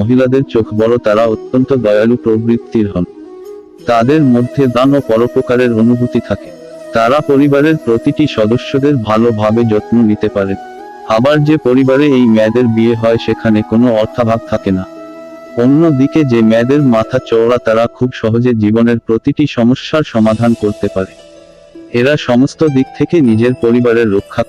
মহিলাদের চোখ বড়, তারা অত্যন্ত দয়ালু প্রবৃত্তির হন। তাদের মধ্যে দান ও পরোপকারের অনুভূতি থাকে। তারা পরিবারের প্রতিটি সদস্যদের ভালোভাবে যত্ন নিতে পারে। আবার যে পরিবারে এই মেয়েদের বিয়ে হয়, সেখানে কোনো অর্থাভাব থাকে না। অন্যদিকে যে মেয়েদের মাথা চওড়া, তারা খুব সহজে জীবনের প্রতিটি সমস্যার সমাধান করতে পারে। এরা সমস্ত দিক থেকে নিজের পরিবারের রক্ষা